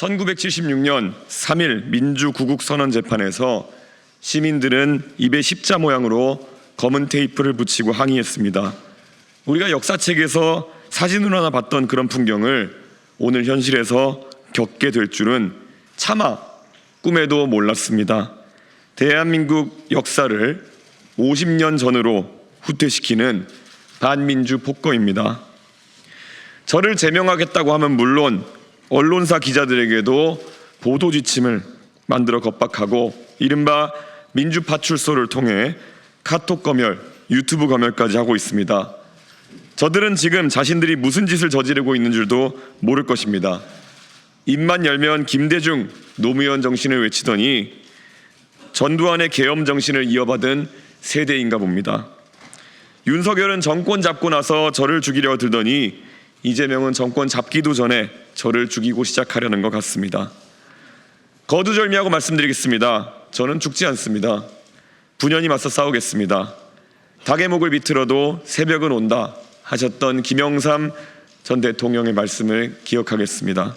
1976년 3일 민주구국 선언 재판에서 시민들은 입에 십자 모양으로 검은 테이프를 붙이고 항의했습니다. 우리가 역사책에서 사진으로 하나 봤던 그런 풍경을 오늘 현실에서 겪게 될 줄은 차마 꿈에도 몰랐습니다. 대한민국 역사를 50년 전으로 후퇴시키는 반민주 폭거입니다. 저를 제명하겠다고 하면 물론 언론사 기자들에게도 보도 지침을 만들어 겁박하고 이른바 민주 파출소를 통해 카톡 검열, 유튜브 검열까지 하고 있습니다. 저들은 지금 자신들이 무슨 짓을 저지르고 있는 줄도 모를 것입니다. 입만 열면 김대중 노무현 정신을 외치더니 전두환의 계엄 정신을 이어받은 세대인가 봅니다. 윤석열은 정권 잡고 나서 저를 죽이려 들더니 이재명은 정권 잡기도 전에 저를 죽이고 시작하려는 것 같습니다. 거두절미하고 말씀드리겠습니다. 저는 죽지 않습니다. 분연히 맞서 싸우겠습니다. 닭의 목을 비틀어도 새벽은 온다 하셨던 김영삼 전 대통령의 말씀을 기억하겠습니다.